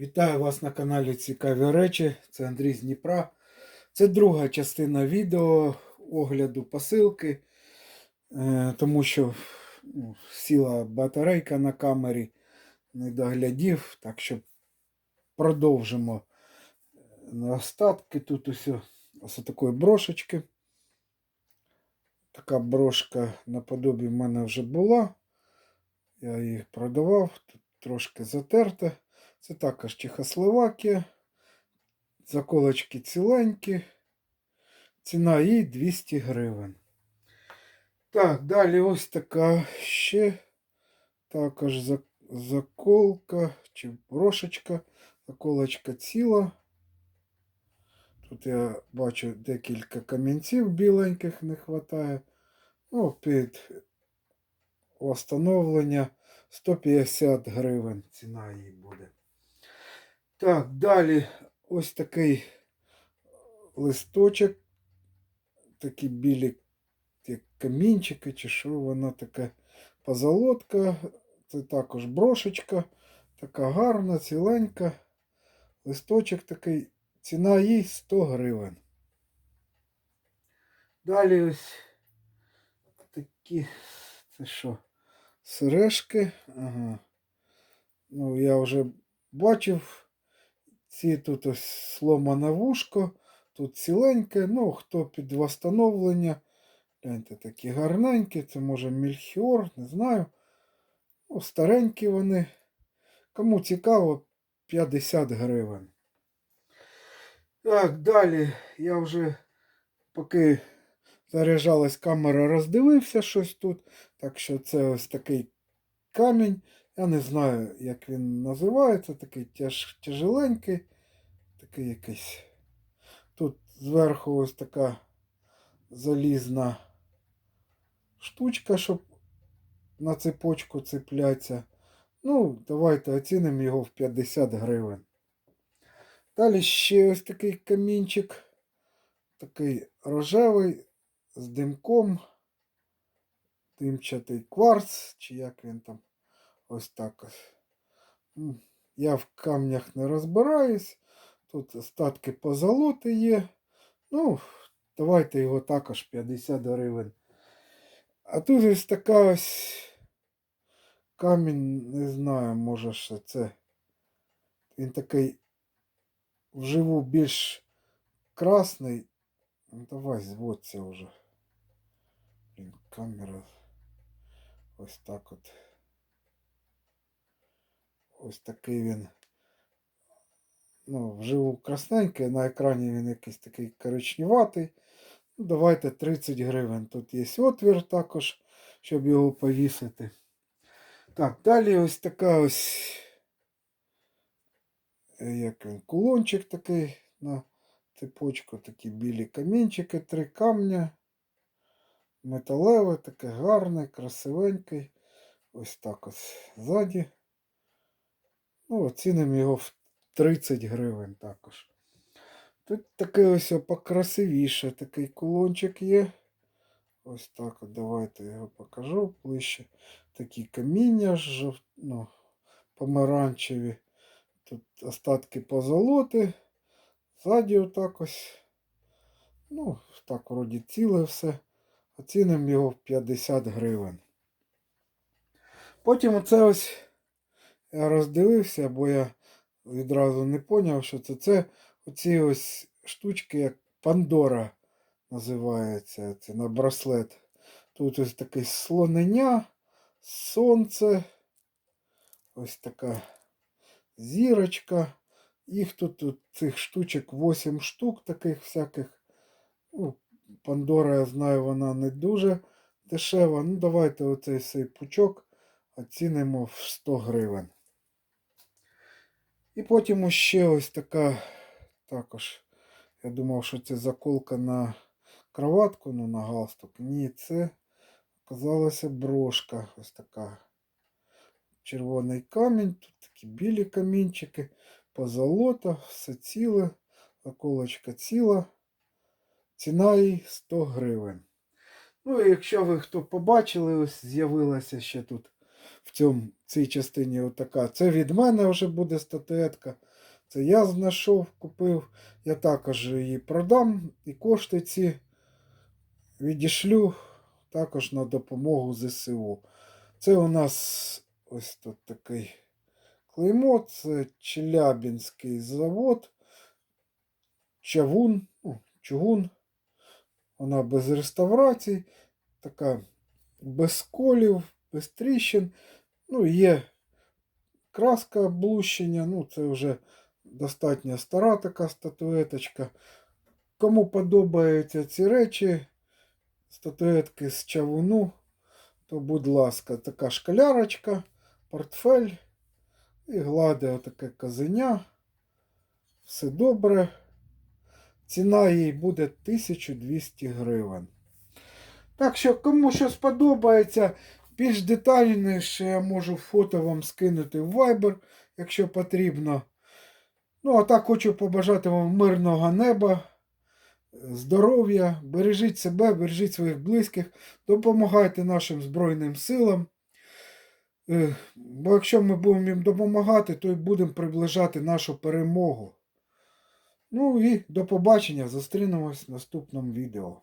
Вітаю вас на каналі Цікаві речі. Це Андрій з Дніпра. Це друга частина відео огляду посилки, е, тому що ну, сіла батарейка на камері, не доглядів. Так що продовжимо на остатки. Тут ось, ось такої брошечки. Така брошка наподобі в мене вже була. Я її продавав, тут трошки затерта. Це також Чехословакія. Заколочки ціленькі. Ціна їй 200 гривень. Так, далі ось така ще також заколка чи брошечка. Заколочка ціла. Тут я бачу декілька камінців біленьких не вистачає. Ну, під встановлення 150 гривень ціна її буде. Так, далі ось такий листочок. Такі білі як камінчики, чи що воно таке позолотка. Це також брошечка. Така гарна, ціленька. Листочок такий. Ціна їй 100 гривень. Далі ось такі. Це що? Сережки. Ага. Ну, я вже бачив. Ці тут ось сломане вушко. Тут ціленьке. Ну, хто під восстановлення. Гляньте, такі гарненькі. Це може мільхіор, не знаю. Ну, старенькі вони. Кому цікаво, 50 гривень. Так, далі я вже поки заряджалась камера, роздивився щось тут. Так що це ось такий камінь. Я не знаю, як він називається. Такий тяж, тяжеленький. Такий якийсь. Тут зверху ось така залізна штучка, щоб на цепочку цепляться. Ну, давайте оцінимо його в 50 гривень. Далі ще ось такий камінчик. Такий рожевий з димком. Димчатий кварц, чи як він там. Ось так ось. Я в камнях не розбираюсь. Тут остатки позолоти є. Ну, давайте його також 50 гривень. А тут ось така ось камінь, не знаю, може що це. Він такий вживу більш красний. Ну, давай зводься вже. Камера. Ось так от. Ось такий він. Ну, вживу красненький, на екрані він якийсь такий коричневатий. Ну, давайте 30 гривень. Тут є отвір також, щоб його повісити. Так, далі ось така ось. е, Як він, кулончик такий на цепочку, такі білі камінчики, три камня. Металеве, таке гарне, красивенький. Ось так ось ззаді. Ну, оцінимо його в 30 гривень також. Тут такий ось покрасивіше такий кулончик є. Ось так от давайте я його покажу ближче. Такі каміння жов... ну, помаранчеві. Тут остатки позолоти. Ззаді отак ось. Ну, так, вроді ціле все. Оцінимо його в 50 гривень. Потім оце ось роздивився, бо я відразу не зрозумів, що це. Це оці ось штучки, як Пандора називається. Це на браслет. Тут ось таке слонення, сонце. Ось така зірочка. Їх тут цих штучок 8 штук таких всяких. Ну, Пандора, я знаю, вона не дуже дешева. Ну, давайте оцей цей пучок оцінимо в 100 гривень. І потім ще ось така також. Я думав, що це заколка на кроватку, ну на галстук. Ні, це оказалася брошка. Ось така. Червоний камінь, тут такі білі камінчики, позолота, все ціле, заколочка ціла. Ціна їй 100 гривень. Ну і якщо ви хто побачили, ось з'явилася ще тут в цьому, цій частині отака. Це від мене вже буде статуетка. Це я знайшов, купив. Я також її продам і кошти ці відішлю також на допомогу ЗСУ. Це у нас ось тут такий клеймо, це Челябінський завод. Чавун, ну, чугун. Вона без реставрацій, така без колів, без тріщин. Ну, є краска облущення, ну, це вже достатньо стара така статуеточка. Кому подобаються ці речі, статуетки з чавуну, то, будь ласка, така шкалярочка, портфель і гладе отаке казеня. Все добре. Ціна їй буде 1200 гривень. Так що, кому що сподобається, більш детальніше я можу фото вам скинути в Viber, якщо потрібно. Ну, а так хочу побажати вам мирного неба, здоров'я, бережіть себе, бережіть своїх близьких, допомагайте нашим Збройним силам. Е, Бо якщо ми будемо їм допомагати, то й будемо приближати нашу перемогу. Ну і до побачення. Зустрінемось в наступному відео.